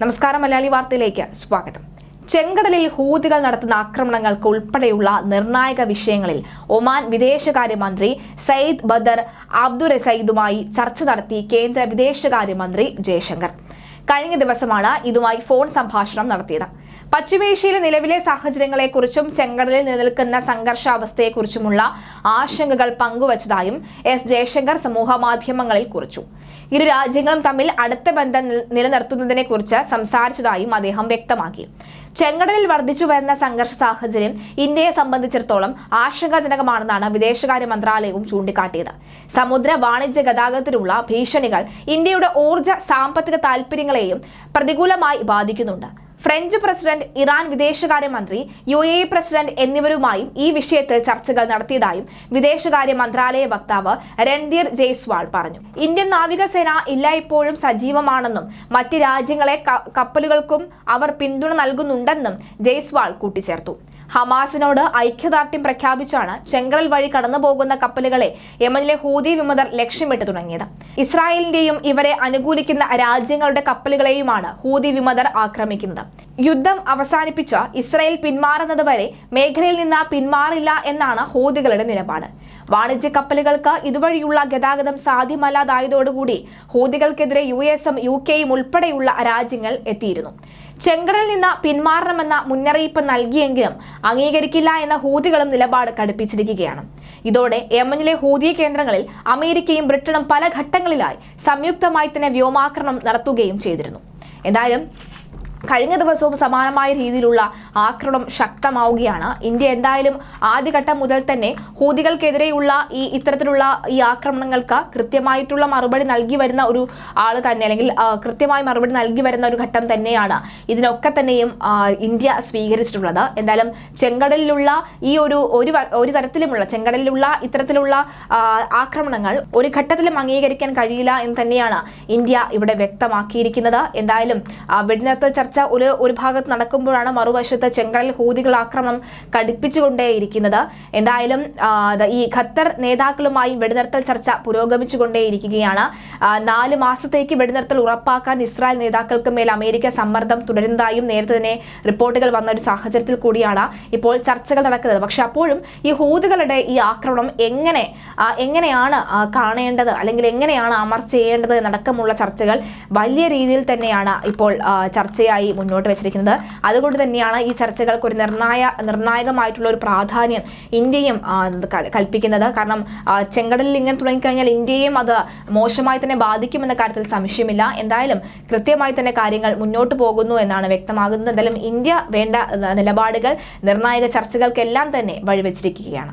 നമസ്കാരം മലയാളി വാർത്തയിലേക്ക് സ്വാഗതം. ചെങ്കടലിൽ ഹൂതികൾ നടത്തുന്ന ആക്രമണങ്ങൾക്ക് ഉൾപ്പെടെയുള്ള നിർണായക വിഷയങ്ങളിൽ ഒമാൻ വിദേശകാര്യമന്ത്രി സയ്യിദ് ബദർ അബ്ദുറസൈദുമായി ചർച്ച നടത്തി കേന്ദ്ര വിദേശകാര്യമന്ത്രി ജയശങ്കർ. കഴിഞ്ഞ ദിവസമാണ് ഇതുമായി ഫോൺ സംഭാഷണം നടത്തിയത്. പശ്ചിമേഷ്യയിലെ നിലവിലെ സാഹചര്യങ്ങളെക്കുറിച്ചും ചെങ്കടലിൽ നിലനിൽക്കുന്ന സംഘർഷാവസ്ഥയെക്കുറിച്ചുമുള്ള ആശങ്കകൾ പങ്കുവച്ചതായും എസ് ജയശങ്കർ സമൂഹ മാധ്യമങ്ങളിൽ കുറിച്ചു. ഇരു രാജ്യങ്ങളും തമ്മിൽ അടുത്ത ബന്ധം നില- നിലനിർത്തുന്നതിനെക്കുറിച്ച് സംസാരിച്ചതായും അദ്ദേഹം വ്യക്തമാക്കി. ചെങ്കടലിൽ വർദ്ധിച്ചു വരുന്ന സംഘർഷ സാഹചര്യം ഇന്ത്യയെ സംബന്ധിച്ചിടത്തോളം ആശങ്കാജനകമാണെന്നാണ് വിദേശകാര്യ മന്ത്രാലയവും ചൂണ്ടിക്കാട്ടിയത്. സമുദ്ര വാണിജ്യ ഗതാഗതത്തിലുള്ള ഭീഷണികൾ ഇന്ത്യയുടെ ഊർജ സാമ്പത്തിക താൽപര്യങ്ങളെയും പ്രതികൂലമായി ബാധിക്കുന്നുണ്ട്. ഫ്രഞ്ച് പ്രസിഡന്റ് ഇറാൻ വിദേശകാര്യമന്ത്രി യു എ പ്രസിഡന്റ് എന്നിവരുമായും ഈ വിഷയത്തിൽ ചർച്ചകൾ നടത്തിയതായും വിദേശകാര്യ മന്ത്രാലയ വക്താവ് രൺധീർ ജയ്സ്വാൾ പറഞ്ഞു. ഇന്ത്യൻ നാവികസേന എല്ലായ്പ്പോഴും സജീവമാണെന്നും മറ്റ് രാജ്യങ്ങളെ കപ്പലുകൾക്കും അവർ പിന്തുണ നൽകുന്നുണ്ടെന്നും ജയ്സ്വാൾ കൂട്ടിച്ചേർത്തു. ഹമാസിനോട് ഐക്യദാർഢ്യം പ്രഖ്യാപിച്ചാണ് ചെങ്കടൽ വഴി കടന്നുപോകുന്ന കപ്പലുകളെ യമനിലെ ഹൂതി വിമതർ ലക്ഷ്യമിട്ട് തുടങ്ങിയത്. ഇസ്രായേലിന്റെയും ഇവരെ അനുകൂലിക്കുന്ന രാജ്യങ്ങളുടെ കപ്പലുകളെയുമാണ് ഹൂതി വിമതർ ആക്രമിക്കുന്നത്. യുദ്ധം അവസാനിപ്പിച്ച ഇസ്രയേൽ പിന്മാറുന്നത് വരെ മേഖലയിൽ നിന്ന് പിന്മാറില്ല എന്നാണ് ഹൂതികളുടെ നിലപാട്. വാണിജ്യ കപ്പലുകൾക്ക് ഇതുവഴിയുള്ള ഗതാഗതം സാധ്യമല്ലാതായതോടുകൂടി ഹൂതികൾക്കെതിരെ യു എസും യു കെയും ഉൾപ്പെടെയുള്ള രാജ്യങ്ങൾ എത്തിയിരുന്നു. ചെങ്കടലിൽ നിന്ന് പിന്മാറണമെന്ന മുന്നറിയിപ്പ് നൽകിയെങ്കിലും അംഗീകരിക്കില്ല എന്ന ഹൂതികളും നിലപാട് കടുപ്പിച്ചിരിക്കുകയാണ്. ഇതോടെ യമനിലെ ഹൂതിയ കേന്ദ്രങ്ങളിൽ അമേരിക്കയും ബ്രിട്ടനും പല ഘട്ടങ്ങളിലായി സംയുക്തമായി തന്നെ വ്യോമാക്രമണം നടത്തുകയും ചെയ്തിരുന്നു. എന്തായാലും കഴിഞ്ഞ ദിവസവും സമാനമായ രീതിയിലുള്ള ആക്രമണം ശക്തമാവുകയാണ്. ഇന്ത്യ എന്തായാലും ആദ്യഘട്ടം മുതൽ തന്നെ ഹൂതികൾക്കെതിരെയുള്ള ഈ ഇത്തരത്തിലുള്ള ഈ ആക്രമണങ്ങൾക്ക് കൃത്യമായിട്ടുള്ള മറുപടി നൽകി വരുന്ന ഒരു ആൾ തന്നെ അല്ലെങ്കിൽ കൃത്യമായി മറുപടി നൽകി വരുന്ന ഒരു ഘട്ടം തന്നെയാണ് ഇതിനൊക്കെ തന്നെയും ഇന്ത്യ സ്വീകരിച്ചിട്ടുള്ളത്. എന്തായാലും ചെങ്കടലിലുള്ള ഈ ഒരു ഒരു തരത്തിലുമുള്ള ചെങ്കടലിലുള്ള ഇത്തരത്തിലുള്ള ആക്രമണങ്ങൾ ഒരു ഘട്ടത്തിലും അംഗീകരിക്കാൻ കഴിയില്ല എന്ന് തന്നെയാണ് ഇന്ത്യ ഇവിടെ വ്യക്തമാക്കിയിരിക്കുന്നത്. എന്തായാലും വെടിനിർത്തൽ ചർച്ച ഒരു ഒരു ഭാഗത്ത് നടക്കുമ്പോഴാണ് മറുവശത്ത് ചെങ്കടൽ ഹൂതികൾ ആക്രമണം കടുപ്പിച്ചുകൊണ്ടേയിരിക്കുന്നത്. എന്തായാലും ഈ ഖത്തർ നേതാക്കളുമായി വെടിനിർത്തൽ ചർച്ച പുരോഗമിച്ചുകൊണ്ടേയിരിക്കുകയാണ്. നാല് മാസത്തേക്ക് വെടിനിർത്തൽ ഉറപ്പാക്കാൻ ഇസ്രായേൽ നേതാക്കൾക്ക് മേൽ അമേരിക്ക സമ്മർദ്ദം തുടരുന്നതായും നേരത്തെ തന്നെ റിപ്പോർട്ടുകൾ വന്ന ഒരു സാഹചര്യത്തിൽ കൂടിയാണ് ഇപ്പോൾ ചർച്ചകൾ നടക്കുന്നത്. പക്ഷെ അപ്പോഴും ഈ ഹൂതുകളുടെ ഈ ആക്രമണം എങ്ങനെ എങ്ങനെയാണ് കാണേണ്ടത് അല്ലെങ്കിൽ എങ്ങനെയാണ് അമർ ചെയ്യേണ്ടത് എന്നടക്കമുള്ള ചർച്ചകൾ വലിയ രീതിയിൽ തന്നെയാണ് ഇപ്പോൾ ആ, ചർച്ചയായി മുന്നോട്ട് വെച്ചിരിക്കുന്നത്. അതുകൊണ്ട് തന്നെയാണ് ഈ ചർച്ചകൾക്ക് ഒരു നിർണായ നിർണായകമായിട്ടുള്ള ഒരു പ്രാധാന്യം ഇന്ത്യയും കൽപ്പിക്കുന്നത്. കാരണം ചെങ്കടലിൽ ഇങ്ങനെ തുടങ്ങിക്കഴിഞ്ഞാൽ ഇന്ത്യയും അത് മോശമായി തന്നെ ബാധിക്കുമെന്ന കാര്യത്തിൽ സംശയമില്ല. എന്തായാലും കൃത്യമായി തന്നെ കാര്യങ്ങൾ മുന്നോട്ട് പോകുന്നു എന്നാണ് വ്യക്തമാകുന്നത്. എന്തായാലും ഇന്ത്യ വേണ്ട നിലപാടുകൾ നിർണായക ചർച്ചകൾക്കെല്ലാം തന്നെ വഴിവെച്ചിരിക്കുകയാണ്.